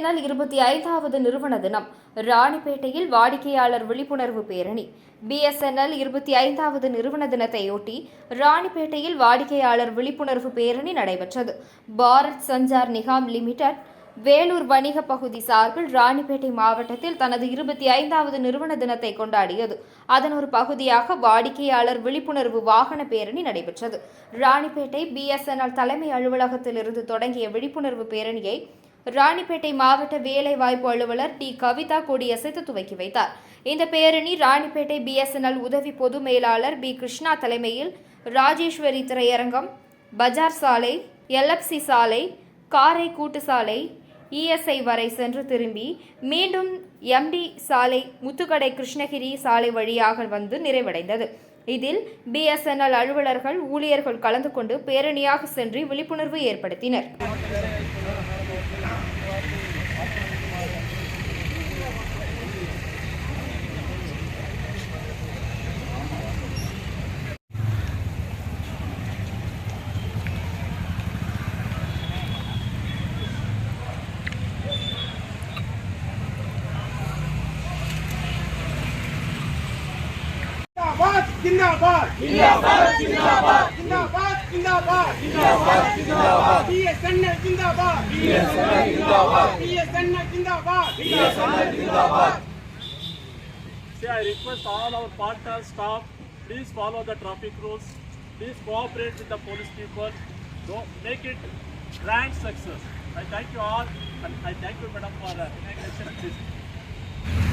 இருபத்தி ஐந்தாவது நிறுவன தினம். ராணிப்பேட்டையில் வாடிக்கையாளர் விழிப்புணர்வு பேரணி. பிஎஸ்என்எல் இருபத்தி ஐந்தாவது நிறுவன தினத்தையொட்டி ராணிப்பேட்டையில் வாடிக்கையாளர் விழிப்புணர்வு பேரணி நடைபெற்றது. பாரத் சஞ்சார் நிகாம் லிமிடெட் வேலூர் வணிக பகுதி சார்பில் ராணிப்பேட்டை மாவட்டத்தில் தனது இருபத்தி ஐந்தாவது நிறுவன தினத்தை கொண்டாடியது. அதன் ஒரு பகுதியாக வாடிக்கையாளர் விழிப்புணர்வு வாகன பேரணி நடைபெற்றது. ராணிப்பேட்டை பிஎஸ்என்எல் தலைமை அலுவலகத்திலிருந்து தொடங்கிய விழிப்புணர்வு பேரணியை ராணிப்பேட்டை மாவட்ட வேலைவாய்ப்பு அலுவலர் டி. கவிதா கொடியசைத்து துவக்கி வைத்தார். இந்த பேரணி ராணிப்பேட்டை பிஎஸ்என்எல் உதவி பொது மேலாளர் பி. கிருஷ்ணா தலைமையில் ராஜேஸ்வரி திரையரங்கம் பஜார் சாலை எல்எஃப்சி சாலை காரை கூட்டு சாலை இஎஸ்ஐ வரை சென்று திரும்பி மீண்டும் எம்டி சாலை முத்துக்கடை கிருஷ்ணகிரி சாலை வழியாக வந்து நிறைவடைந்தது. இதில் பிஎஸ்என்எல் அலுவலர்கள் ஊழியர்கள் கலந்து கொண்டு பேரணியாக சென்று விழிப்புணர்வு ஏற்படுத்தினர். जिंदाबाद जिंदाबाद जिंदाबाद जिंदाबाद जिंदाबाद जिंदाबाद जिंदाबाद बीएसएनएल जिंदाबाद बीएसएनएल जिंदाबाद बीएसएनएल जिंदाबाद बीएसएनएल जिंदाबाद Say, I request all our partners, staff, please follow the traffic rules. Please cooperate with the police people. Don't make it grand success. I thank you all and I thank you, madam, for uh, inauguration of this